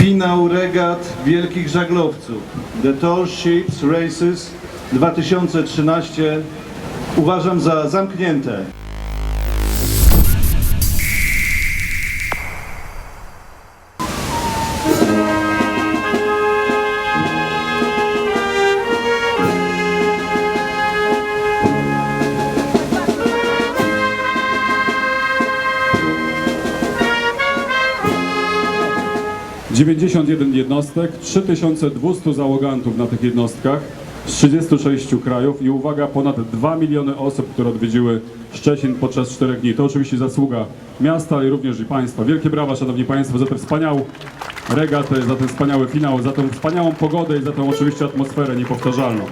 Finał regat wielkich żaglowców. The Tall Ships Races 2013 uważam za zamknięte. - 91 jednostek, 3200 załogantów na tych jednostkach z 36 krajów i uwaga, ponad 2 miliony osób, które odwiedziły Szczecin podczas 4 dni. To oczywiście zasługa miasta, ale również i państwa. Wielkie brawa, szanowni państwo, za tę wspaniałą regatę, za ten wspaniały finał, za tą wspaniałą pogodę i za tą oczywiście atmosferę niepowtarzalną.